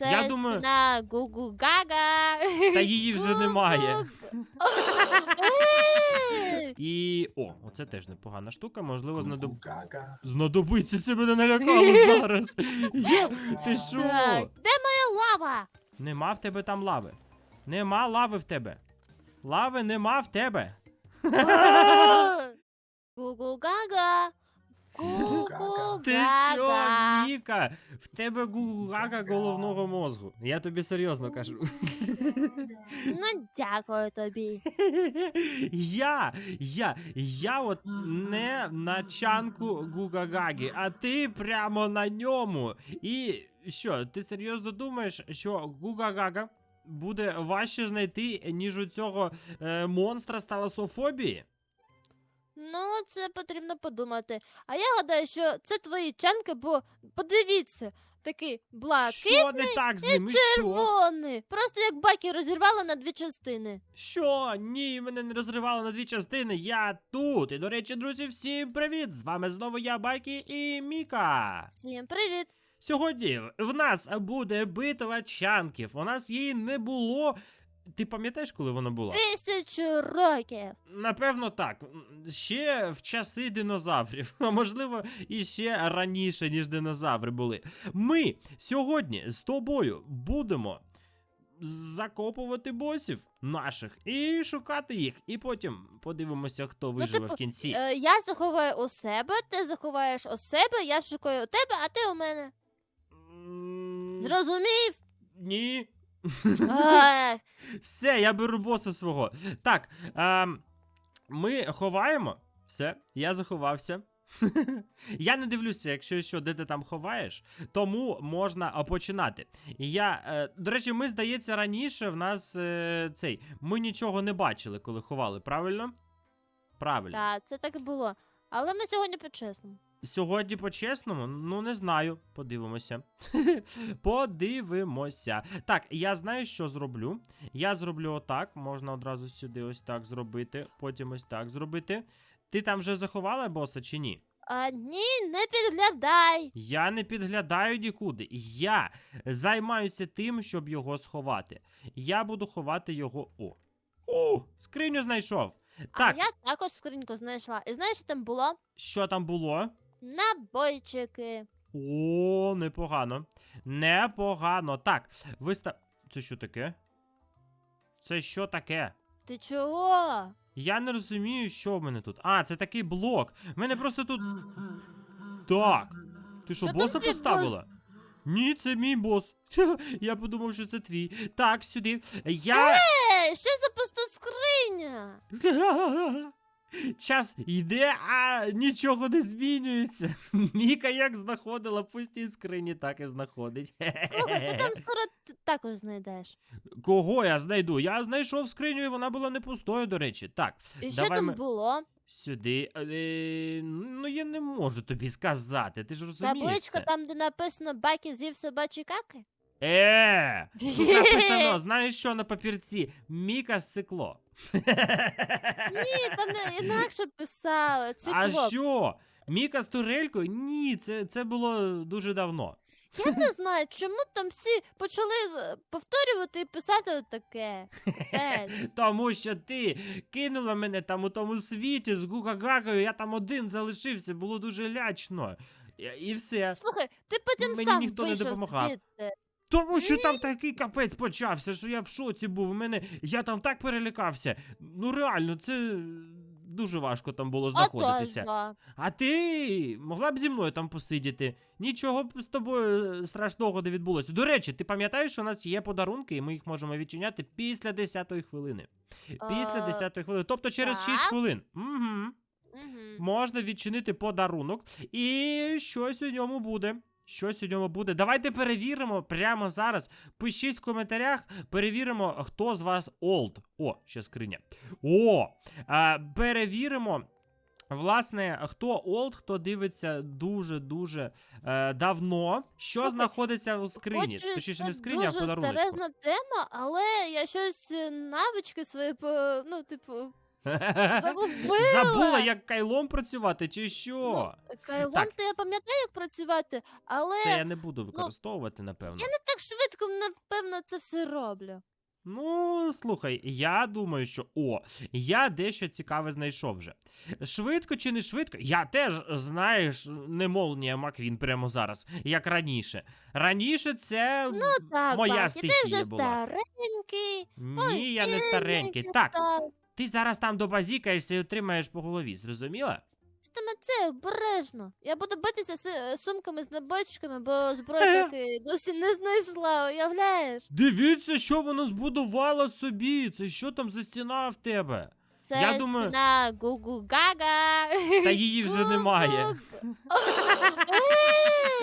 Це Я думаю- стіна Гугу Гага. Та її вже немає. І. О, оце теж непогана штука, можливо, знадоб... Гага. знадобиться. Це мене налякало зараз. Я... Ти що? Так, де моя лава? Нема в тебе там лави. Нема лави в тебе. Лави нема в тебе. Гугу Гага. Ти що, Гага. Міка? В тебе гугага головного мозгу. Я тобі серйозно кажу. Ну, дякую тобі. Я, я, я от не на чанку Гугагагі, а ти прямо на ньому. І що, ти серйозно думаєш, що Гугагага буде важче знайти, ніж у цього е, монстра з таласофобії? Ну, це потрібно подумати. А я гадаю, що це твої чанки, бо подивіться, такий блакитний Що не так з і ними? Що? червоний. Просто як баки розірвало на дві частини. Що? Ні, мене не розривало на дві частини. Я тут. І до речі, друзі, всім привіт! З вами знову я, Байкі і Міка. Всім привіт! Сьогодні в нас буде битва чанків. У нас її не було. Ти пам'ятаєш, коли вона була? Тисячу років. Напевно, так. Ще в часи динозаврів, а можливо, і ще раніше, ніж динозаври були. Ми сьогодні з тобою будемо закопувати босів наших і шукати їх. І потім подивимося, хто виживе типу, в кінці. Е, я заховаю у себе, ти заховаєш у себе, я шукаю у тебе, а ти у мене. Зрозумів? Ні. Все, я беру боса свого. Так, ем, ми ховаємо. Все, я заховався. я не дивлюся, якщо що, де ти там ховаєш, тому можна починати. Я, е, до речі, ми, здається, раніше в нас е, цей. Ми нічого не бачили, коли ховали, правильно? Правильно. Так, це так і було. Але ми сьогодні по-чесному. Сьогодні по-чесному, ну не знаю. Подивимося. Подивимося. Так, я знаю, що зроблю. Я зроблю отак. Можна одразу сюди ось так зробити. Потім ось так зробити. Ти там вже заховала боса чи ні? А ні, не підглядай. Я не підглядаю нікуди. Я займаюся тим, щоб його сховати. Я буду ховати його. О! О! Скриню знайшов. Так, А я також скриньку знайшла. І знаєш, що там було? що там було? Набойчики. О, непогано. Непогано. Так, виста. Це що таке? Це що таке? Ти чого? Я не розумію, що в мене тут. А, це такий блок. В мене просто тут. Так. Ти що, боса твій поставила? Ні, це мій бос. Я подумав, що це твій. Так, сюди. Я. Ей, що за пуста скриня? Час йде, а нічого не змінюється. Міка як знаходила пусті скрині, так і знаходить. Слухай, ти там скоро т- також знайдеш. Кого я знайду? Я знайшов скриню, і вона була не пустою, до речі. Так, І що Давай там ми- було? сюди. Е, ну, я не можу тобі сказати. Ти ж розумієш. Табличка Це. там, де написано Бакі з'їв собачі каки? Е, тут написано, знаєш що на папірці? Міка сцикло. Ні, там не інакше писали. Це А що? Міка з турелькою? Ні, це, це було дуже давно. Я не знаю, чому там всі почали з- повторювати і писати таке. Тому що ти кинула мене там у тому світі з гугагагою, я там один залишився, було дуже лячно. І, і все. Слухай, ти потім Мені сам ніхто не вийшов допомагав. звідти. Тому що там такий капець почався, що я в шоці був. У мене я там так перелякався. Ну реально, це дуже важко там було знаходитися. А ти могла б зі мною там посидіти? Нічого б з тобою е, страшного не відбулося. До речі, ти пам'ятаєш, що у нас є подарунки, і ми їх можемо відчиняти після 10-ї хвилини. Після Е, 10-ї хвилини, тобто через 6 хвилин. Угу. Можна відчинити подарунок, і щось у ньому буде. Щось у ньому буде. Давайте перевіримо прямо зараз. Пишіть в коментарях, перевіримо, хто з вас олд. О, ще скриня. О! А, перевіримо. Власне, хто олд, хто дивиться дуже-дуже е, давно, що Слухай, знаходиться у скрині. Хоч Точніше, це не в скрині, а в дуже подаруночку. старезна тема, але я щось е, навички свої ну, типу, загубила. Забула, як кайлом працювати, чи що? Кайлом, Так. то я пам'ятаю, як працювати, але Це я не буду використовувати, напевно. я не так швидко напевно, це все роблю. Ну, слухай, я думаю, що о, я дещо цікаве знайшов вже. Швидко чи не швидко? Я теж, знаєш, не молнія Маквін прямо зараз, як раніше. Раніше це Ну так, моя Бакі, ти стихія вже була. старенький. Ні, я не старенький. Так, став. Ти зараз там добазікаєшся і отримаєш по голові, зрозуміла? Саме це обережно. Я буду битися з е, сумками з набойчиками, бо зброю таки досі не знайшла, уявляєш? Дивіться, що воно збудувало собі. Це що там за стіна в тебе? Це Я думаю- стіна гу-гу гага. Та її вже немає.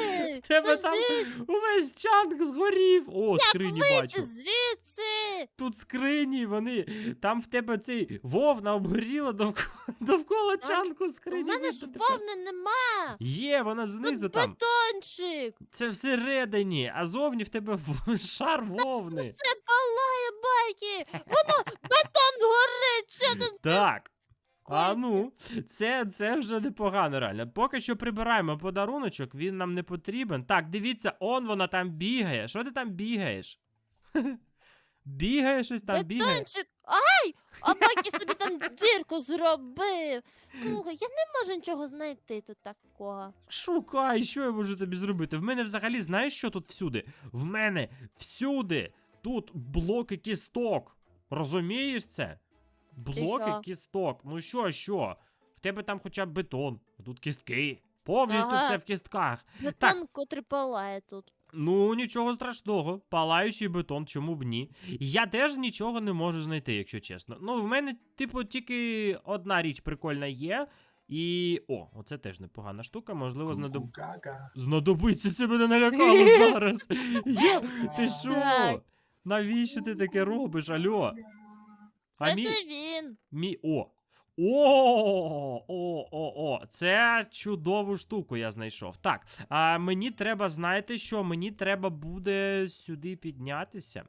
Ей, Тебе там увесь чанк згорів. О, скрині бачу. звідси. Тут скрині, вони. Там в тебе цей вовна обгоріла довкола, довкола чанку У скрині. мене ж вовни нема. Є, вона знизу Тут там. бетончик. Це всередині, а зовні в тебе в- шар вовни. Це палає байки. Воно горить. Що тут? Так. А ну, це, це вже непогано, реально. Поки що прибираємо подаруночок, він нам не потрібен. Так, дивіться, он вона там бігає. Що ти там бігаєш? Бігає щось там, бігає. Бетончик. Ай! А Бакі собі там дірку зробив. Слухай, я не можу нічого знайти тут такого. Шукай, що я можу тобі зробити? В мене взагалі, знаєш, що тут всюди? В мене всюди тут блоки кісток. Розумієш це? Блоки що? кісток. Ну що, що? В тебе там хоча б бетон, а тут кістки. Повністю Ага. все в кістках. Бетон, котрий палає тут. Ну, нічого страшного. Палаючий бетон, чому б ні. Я теж нічого не можу знайти, якщо чесно. Ну, в мене, типу, тільки одна річ прикольна є. І. О, оце теж непогана штука, можливо, знадоб... Знадобиться. Це мене налякало зараз. Я... Ти що? Навіщо ти таке робиш, альо? Це А мій... він. Мі... О! О, о, о, о, це чудову штуку я знайшов. Так, а мені треба, знаєте що? Мені треба буде сюди піднятися.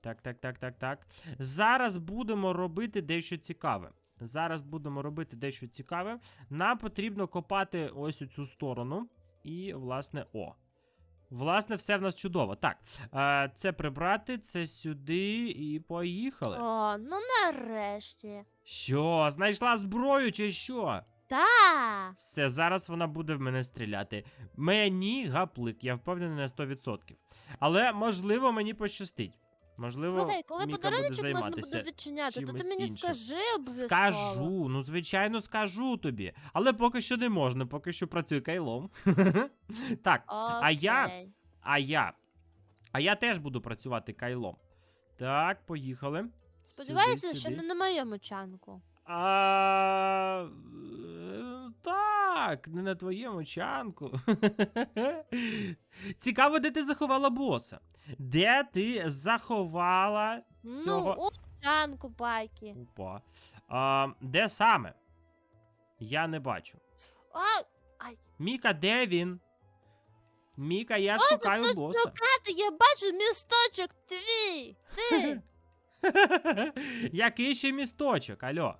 Так, так, так, так, так. Зараз будемо робити дещо цікаве. Зараз будемо робити дещо цікаве. Нам потрібно копати ось у цю сторону. І, власне, о. Власне, все в нас чудово. Так, е, це прибрати, це сюди і поїхали. О, ну нарешті. Що, знайшла зброю чи що? Та. Все, зараз вона буде в мене стріляти. Мені гаплик, я впевнений на 100%. Але можливо мені пощастить. Можливо, Слухай, коли Міка буде подарунок можна займатися. буде відчиняти, то ти чимось мені іншим. скажи обов'язково. Скажу, ну звичайно, скажу тобі. Але поки що не можна, поки що працюю кайлом. так, а я- Окей. а я. А я теж буду працювати кайлом. Так, поїхали. Сподіваюся, Сюди, що сюди. не на моєму чанку. А, е, так, не на твоєму чанку. Цікаво, де ти заховала боса. Де ти заховала цього. Ну, у чанку байки. Опа. А, де саме? Я не бачу. А, Міка, де він? Міка, я Боже, шукаю тут боса. шукати, я бачу місточок твій. Ти. Який ще місточок, альо?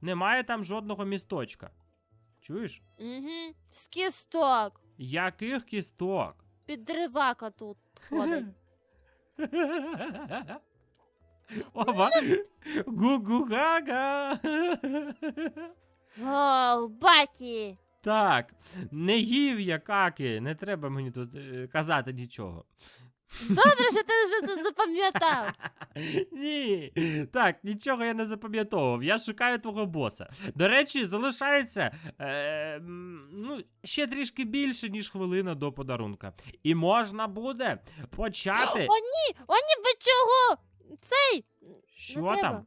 Немає там жодного місточка. Чуєш? Угу. З кісток. Яких кісток? Підривака тут ходить. Ова! Гу-гу-га-га! О. Так, не їв я каки, не треба мені тут е, казати нічого. Добре, що ти вже це запам'ятав. Ні, так, нічого я не запам'ятовував. Я шукаю твого боса. До речі, залишається е, ну, ще трішки більше, ніж хвилина до подарунка. І можна буде почати. О, ні, о, ні, ви чого? Цей, Що там?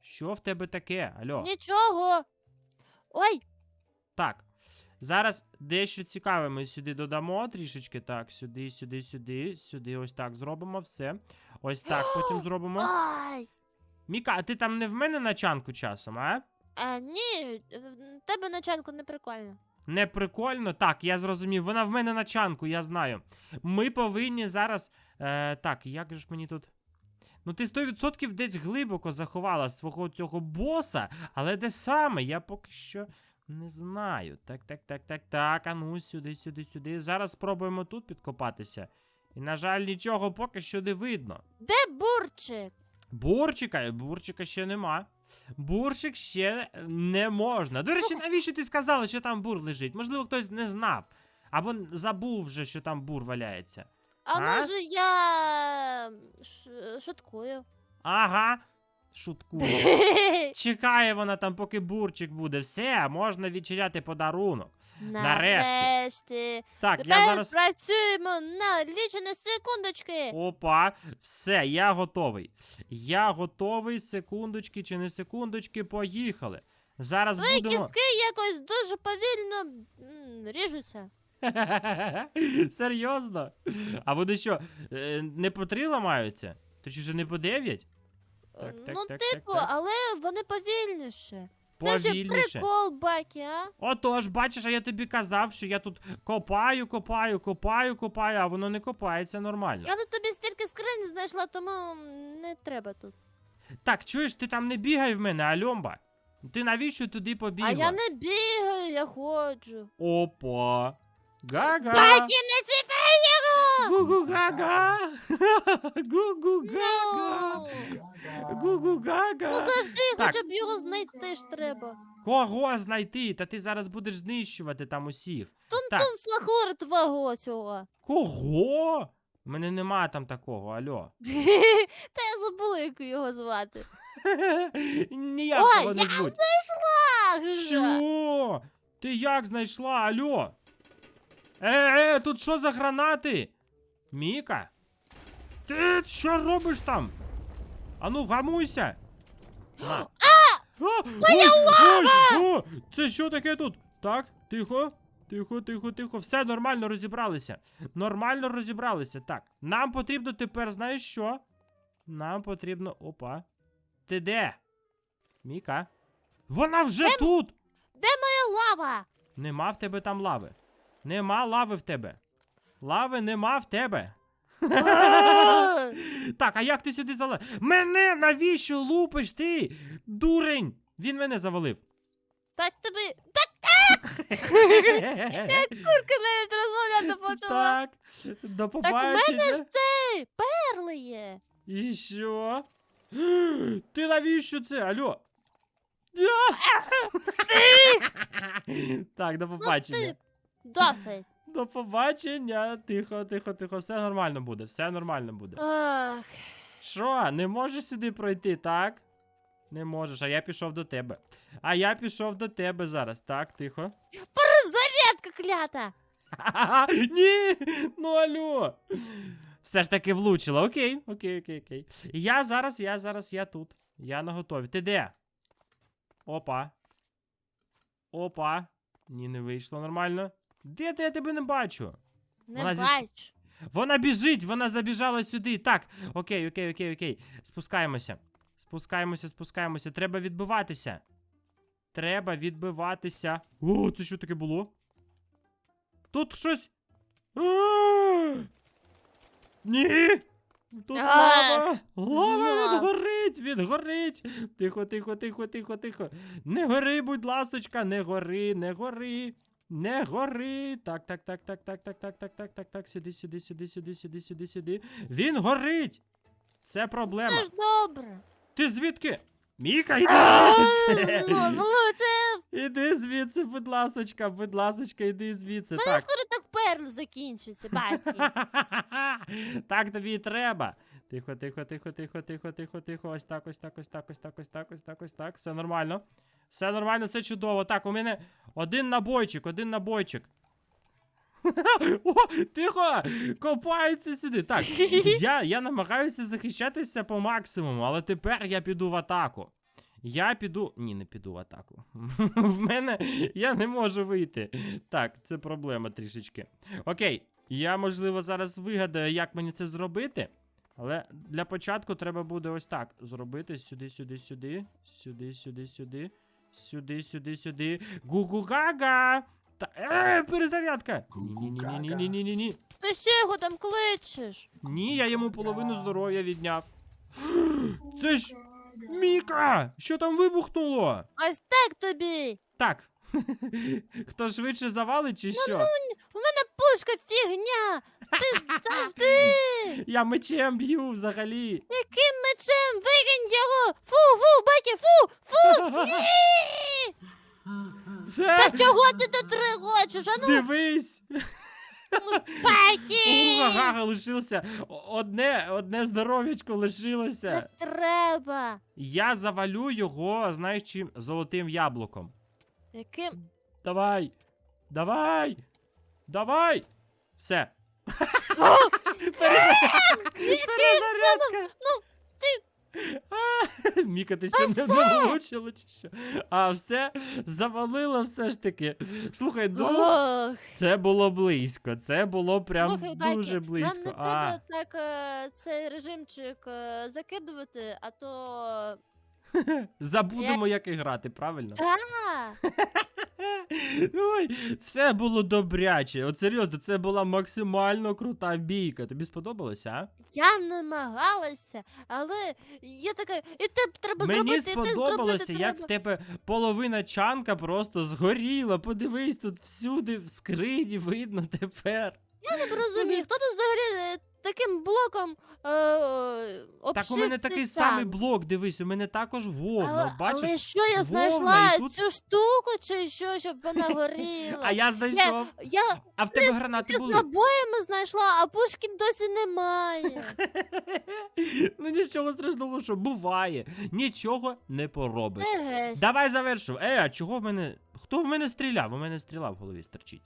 Що в тебе таке? Алло? нічого. Ой, Так. Зараз дещо цікаве ми сюди додамо трішечки. Так, сюди, сюди, сюди, сюди. Ось так зробимо все. Ось так потім зробимо. ай. Міка, а ти там не в мене на чанку часом, а? А, ні, в тебе на чанку не прикольно. Не прикольно? Так, я зрозумів. Вона в мене на чанку, я знаю. Ми повинні зараз. Е, так, як же ж мені тут. Ну, ти 100% десь глибоко заховала свого цього боса, але де саме? Я поки що не знаю. Так, так, так, так, так. А ну, сюди, сюди, сюди. Зараз спробуємо тут підкопатися. І, на жаль, нічого поки що не видно. Де бурчик? Бурчика, бурчика ще нема. Бурчик ще не можна. До речі, навіщо ти сказала, що там бур лежить? Можливо, хтось не знав. Або забув вже, що там бур валяється. А, А? може я ш- шуткую. Ага, шуткую. Чекає вона там, поки бурчик буде. Все, можна відчиняти подарунок. Нарешті. Нарешті. Так, Тепер я зараз. працюємо на лічені секундочки. Опа, все, я готовий. Я готовий. Секундочки чи не секундочки, поїхали. Зараз Твої будемо. кістки якось дуже повільно м, ріжуться. Серйозно? А вони що, е, не по три ламаються? Точніше, не по дев'ять? Так, так, ну, так, типу, так, так. але вони повільніше. Це Повільніше. прикол, Бакі, а? Отож, бачиш, а я тобі казав, що я тут копаю, копаю, копаю, копаю, а воно не копається нормально. Я тут тобі стільки скринь знайшла, тому м, не треба тут. Так, чуєш, ти там не бігай в мене, Альомба. Ти навіщо туди побігла? А я не бігаю, я ходжу. Опа. Гага. Бакі, не чіпай його! Гу-гу-гага. Гу-гу-гага. Ну, Гу-гу-гага. ну завжди, Так. хоча б його знайти ж треба. Кого знайти? Та ти зараз будеш знищувати там усіх. Так. Флахор твого цього. Кого? У мене нема там такого, алло. Та я забула, як його звати. Ніяк Ой, його не я звуть. Ах, Що? Ти як знайшла, алло? Е, е, тут що за гранати? Міка? Ти що робиш там? Ану, гамуйся. На. А! Ой, ой, о, це що таке тут? Так, тихо. Тихо, тихо, тихо. Все нормально розібралися. Нормально розібралися. Так. Нам потрібно тепер, знаєш що? Нам потрібно. Опа. Ти де? Міка? Вона вже тут! Це лава. Нема в тебе там лави. Нема лави в тебе. Лави нема в тебе. Так, а як ти сюди залез? Мене навіщо лупиш ти? Дурень! Він мене завалив. Так тобі. Так курка навіть розмовляти почала. Так, до Так в мене ж цей перли є. І що? Ти навіщо це? Алло? Так, до побачення. Ну, Досить. До побачення. Тихо, тихо, тихо. Все нормально буде, все нормально буде. Ах. Що, не можеш сюди пройти, так? Не можеш, а я пішов до тебе. А я пішов до тебе зараз. Так, тихо. Зарядка клята. Ні! Ну алло. Все ж таки влучила. Окей, окей, окей, окей. Я зараз, я зараз, я тут. Я на готові. Ти де? Опа. Опа. Ні, не вийшло нормально. Де ти я тебе не бачу? Не Вона зі- бач. Вона біжить, вона забіжала сюди. Так, окей, окей, окей, окей. Спускаємося. Спускаємося, спускаємося. Треба відбиватися. Треба відбиватися. О, це що таке було? Тут щось. А! Ні! Тут А! лава! Лава Знав. відгорить! Відгорить! Тихо, тихо, тихо, тихо, тихо. Не гори, будь ласочка, не гори, не гори. Не гори. Так, так, так, так, так, так, так, так, так, так, так. Сюди, сюди, сюди, сюди, сюди, сюди, сюди. Він горить! Це проблема. Це ж добре. Ти звідки? Міка, іди звідси! Ну, Іди звідси, будь ласочка, будь ласочка, іди звідси. Мене скоро так перл закінчиться, баці. Так тобі і треба. Тихо, тихо, тихо, тихо, тихо, тихо, тихо. Ось так, ось так, ось так, ось так, ось так, ось так, ось так. Все нормально. Все нормально, все чудово. Так, у мене один набойчик, один набойчик. О, тихо! Копається сюди. Так, я, я намагаюся захищатися по максимуму, але тепер я піду в атаку. Я піду. Ні, не піду в атаку. В мене я не можу вийти. Так, це проблема трішечки. Окей, я можливо зараз вигадаю, як мені це зробити. Але для початку треба буде ось так зробити. Сюди, сюди, сюди. Сюди, сюди, сюди. Сюди, сюди, сюди. Гу-гу-гага! Та е, перезарядка! Ні-ні-ні-ні-ні-ні-ні. Ти що його там кличеш? Ні, я йому половину здоров'я відняв. Це ж Міка! Що там вибухнуло? Ось так тобі. Так. Хто швидше завалить чи що? У мене пушка фігня. Завжди! Я мечем б'ю взагалі. Яким мечем? Викинь його! Фу, фу, Бекі, фу! Фу! Ні! Все, Та чого ти тут регочеш? А ну, дивись. Бекі! Ага, лишилося. О- Одне, одне здоров'ячко лишилося. Не треба. Я завалю його, знаєш чим? Золотим яблуком. Яким? Давай. Давай. Давай. Все. Перезарядка. Перезарядка. Ну, ти- А, Міка, ти ще не влучила чи що? А все завалило все ж таки. Слухай, ну Ох, це було близько. Це було прям слухай, Бекі, дуже близько. Нам не А, треба так е, цей режимчик е, закидувати, а то. Забудемо, як і грати, правильно? Ой, це було добряче. От серйозно, це була максимально крута бійка. Тобі сподобалося, а? Я намагалася, але я така, і те треба Мені зробити, і те сподобалося, зробити як треба. в тебе половина чанка просто згоріла. Подивись, тут всюди в скрині видно тепер. Я не розумію, хто тут взагалі е, таким блоком е, е, Так у мене обшив такий цей самий блок, дивись, у мене також вовна, але, бачиш? але що я Вовна, знайшла тут- цю штуку чи що, щоб вона горіла? А я знайшов. я А в тебе гранати з були? набоями знайшла, а пушкін досі немає. ну нічого страшного, що буває. Нічого не поробиш. Еге ж. Давай завершу. Е, а чого в мене. Хто в мене стріляв? У мене стріла в голові стерчить.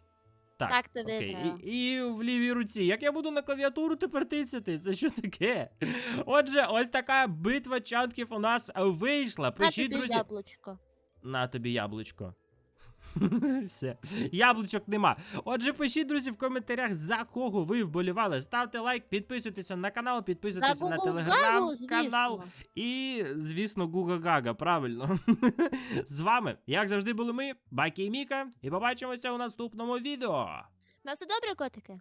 Так, Так тобі окей. треба. І, і в лівій руці. Як я буду на клавіатуру тепер тицяти? Це що таке? Отже, ось така битва чанків у нас вийшла. На тобі друзі. яблучко. На тобі яблучко. Все, яблучок нема. Отже, пишіть, друзі, в коментарях, за кого ви вболівали. Ставте лайк, підписуйтеся на канал, підписуйтеся на телеграм-канал. І, звісно, Гуга Гага, правильно. З вами, як завжди, були ми, Бакі і Міка, і побачимося у наступному відео. На все добре, котики?